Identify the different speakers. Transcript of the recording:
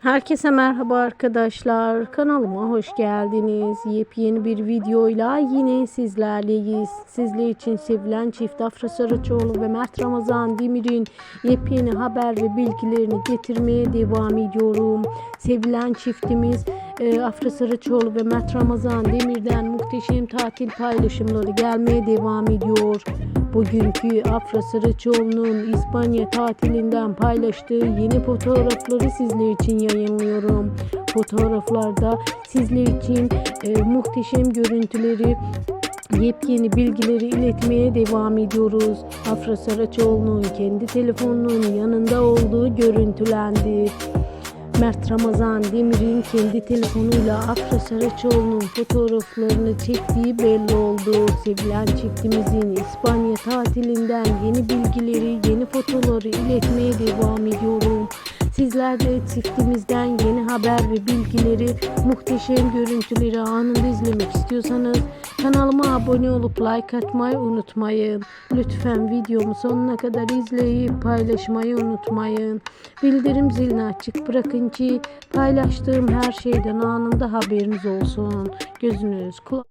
Speaker 1: Herkese merhaba arkadaşlar. Kanalıma hoş geldiniz. Yepyeni bir videoyla yine sizlerleyiz. Sizler için sevilen çift Afra Saraçoğlu ve Mert Ramazan Demir'in yepyeni haber ve bilgilerini getirmeye devam ediyorum. Sevilen çiftimiz e, Afra Saraçoğlu ve Mert Ramazan Demir'den muhteşem tatil paylaşımları gelmeye devam ediyor. Bugünkü Afra Saraçoğlu'nun İspanya tatilinden paylaştığı yeni fotoğrafları sizler için yayınlıyorum. Fotoğraflarda sizler için e, muhteşem görüntüleri yepyeni bilgileri iletmeye devam ediyoruz. Afra Saraçoğlu'nun kendi telefonunun yanında olduğu görüntülendi. Mert Ramazan Demir'in kendi telefonuyla Afra Saraçoğlu'nun fotoğraflarını çektiği belli oldu. Sevilen çiftimizin İspanya tatilinden yeni bilgileri, yeni fotoğrafları iletmeye devam ediyorum. Sizler de çiftimizden yeni haber ve bilgileri, muhteşem görüntüleri anında izlemek istiyorsanız kanalıma abone olup like atmayı unutmayın. Lütfen videomu sonuna kadar izleyip paylaşmayı unutmayın. Bildirim zilini açık bırakın ki paylaştığım her şeyden anında haberiniz olsun. Gözünüz kulağınız